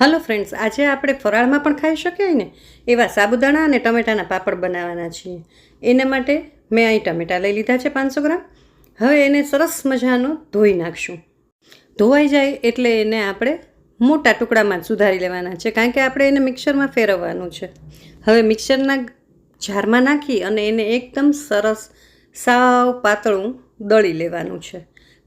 Hello friends આજે આપણે ફરાળમાં પણ ખાઈ શકીએ ને? એવા સાબુદાણા અને ટમેટાના પાપડ બનાવવાના છીએ. એના માટે મેં અહીં ટમેટાં લઈ લીધા છે પાંચસો ગ્રામ. હવે એને સરસ મજાનું ધોઈ નાખશું. ધોવાઈ જાય એટલે એને આપણે મોટા ટુકડામાં સુધારી લેવાના છે, કારણ કે આપણે એને મિક્સરમાં ફેરવવાનું છે. હવે મિક્સરના જારમાં નાખી અને એને એકદમ સરસ સાવ પાતળું દળી લેવાનું છે.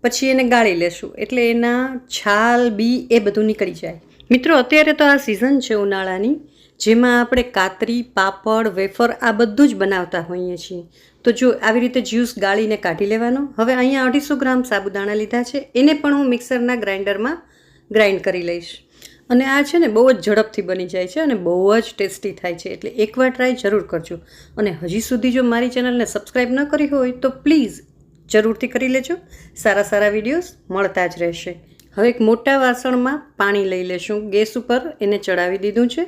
પછી એને ગાળી લેશું, એટલે એના છાલ, બી એ બધું નીકળી જાય. મિત્રો, અત્યારે તો આ સિઝન છે ઉનાળાની, જેમાં આપણે કાતરી, પાપડ, વેફર આ બધું જ બનાવતા હોઈએ છીએ. તો જો આવી રીતે જ્યુસ ગાળીને કાઢી લેવાનો, હવે અહીંયા અઢીસો ગ્રામ સાબુદાણા લીધા છે. એને પણ હું મિક્સરના ગ્રાઇન્ડરમાં ગ્રાઇન્ડ કરી લઈશ. અને આ છે ને, બહુ જ ઝડપથી બની જાય છે અને બહુ જ ટેસ્ટી થાય છે. એટલે એકવાર ટ્રાય જરૂર કરજો. અને હજી સુધી જો મારી ચેનલને સબસ્ક્રાઈબ ન કરી હોય, તો પ્લીઝ જરૂરથી કરી લેજો. સારા સારા વિડીયોઝ મળતા જ રહેશે. હવે એક મોટા વાસણમાં પાણી લઈ લેશું. ગેસ ઉપર એને ચડાવી દીધું છે.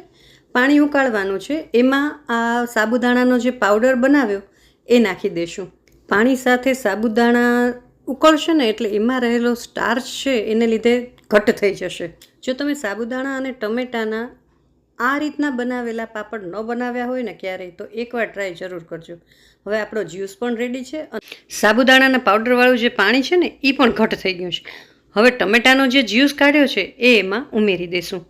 પાણી ઉકાળવાનું છે. એમાં આ સાબુદાણાનો જે પાવડર બનાવ્યો, એ નાખી દેશું. પાણી સાથે સાબુદાણા ઉકળશે ને એટલે એમાં રહેલો સ્ટાર્ચ છે, એને લીધે ઘટ થઈ જશે. જો તમે સાબુદાણા અને ટમેટાના આ રીતના બનાવેલા પાપડ ન બનાવ્યા હોય ને ક્યારેય, તો એકવાર ટ્રાય જરૂર કરજો. હવે આપણો જ્યુસ પણ રેડી છે. સાબુદાણાના પાવડરવાળું જે પાણી છે ને એ પણ ઘટ થઈ ગયું છે. હવે ટમેટાનો જે જ્યુસ કાઢ્યો છે, એ એમાં ઉમેરી દઈશું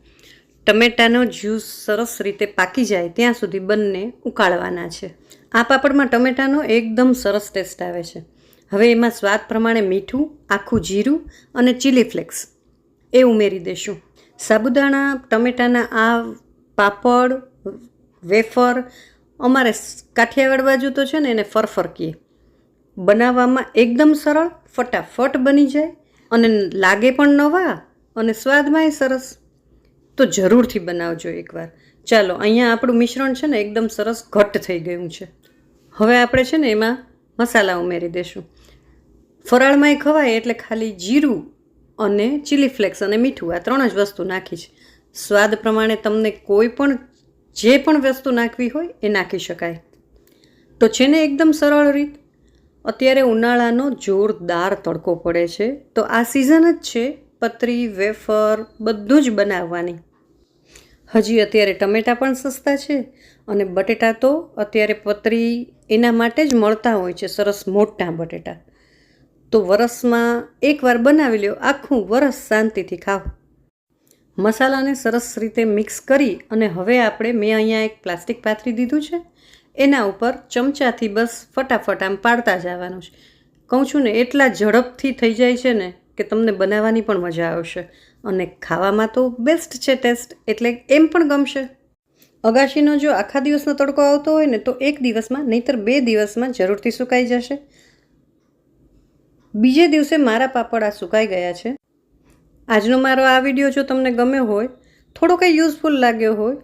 ટમેટાનો જ્યુસ સરસ રીતે પાકી જાય ત્યાં સુધી બંને ઉકાળવાના છે. આ પાપડમાં ટમેટાનો એકદમ સરસ ટેસ્ટ આવે છે. હવે એમાં સ્વાદ પ્રમાણે મીઠું, આખું જીરું અને ચીલી ફ્લેક્સ એ ઉમેરી દઈશું સાબુદાણા, ટમેટાના આ પાપડ, વેફર, અમારે કાઠિયાવાડ બાજુ તો છે ને એને ફરફર કહીએ બનાવવામાં એકદમ સરળ, ફટાફટ બની જાય અને લાગે પણ નવા અને સ્વાદમાંય સરસ. તો જરૂરથી બનાવજો એકવાર. ચાલો, અહીંયા આપણું મિશ્રણ છે ને એકદમ સરસ ઘટ્ટ થઈ ગયું છે. હવે આપણે છે ને એમાં મસાલા ઉમેરી દઈશું ફરાળમાંય ખવાય એટલે ખાલી જીરું અને ચીલી ફ્લેક્સ અને મીઠું, આ ત્રણ જ વસ્તુ નાખી છે. સ્વાદ પ્રમાણે તમને કોઈ પણ જે પણ વસ્તુ નાખવી હોય એ નાખી શકાય. તો છે ને એકદમ સરળ રીત. અત્યારે ઉનાળાનો જોરદાર તડકો પડે છે. તો આ સિઝન જ છે, પતરી, વેફર, બધું જ બનાવવાની. હજી અત્યારે ટમેટાં પણ સસ્તા છે અને બટેટા તો અત્યારે પતરી એના માટે જ મળતા હોય છે, સરસ મોટા બટેટા. તો વરસમાં એકવાર બનાવી લ્યો, આખું વરસ શાંતિથી ખાઓ મસાલાને સરસ રીતે મિક્સ કરી અને હવે આપણે મેં અહીંયા એક પ્લાસ્ટિક પાથરી દીધું છે. એના ઉપર ચમચાથી બસ ફટાફટ આમ પાડતા જવાનું છે. કહું છું ને, એટલા ઝડપથી થઈ જાય છે ને કે તમને બનાવવાની પણ મજા આવશે. અને ખાવામાં તો બેસ્ટ છે ટેસ્ટ એટલે એમ પણ ગમશે. અગાશીનો જો આખા દિવસનો તડકો આવતો હોય ને, તો એક દિવસમાં, નહીંતર બે દિવસમાં જરૂરથી સુકાઈ જશે. બીજે દિવસે મારા પાપડ આ સુકાઈ ગયા છે. આજનો મારો આ વીડિયો જો તમને ગમ્યો હોય, થોડો કંઈ યુઝફુલ લાગ્યો હોય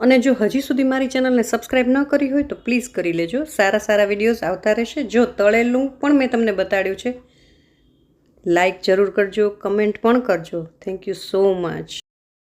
અને જો હજી સુધી મારી ચેનલને સબસ્ક્રાઈબ ન કરી હોય તો પ્લીઝ કરી લેજો. સારા સારા વિડીયોઝ આવતા રહેશે. જો તળેલું પણ મેં તમને બતાડ્યું છે, લાઈક જરૂર કરજો, કમેન્ટ પણ કરજો. Thank you so much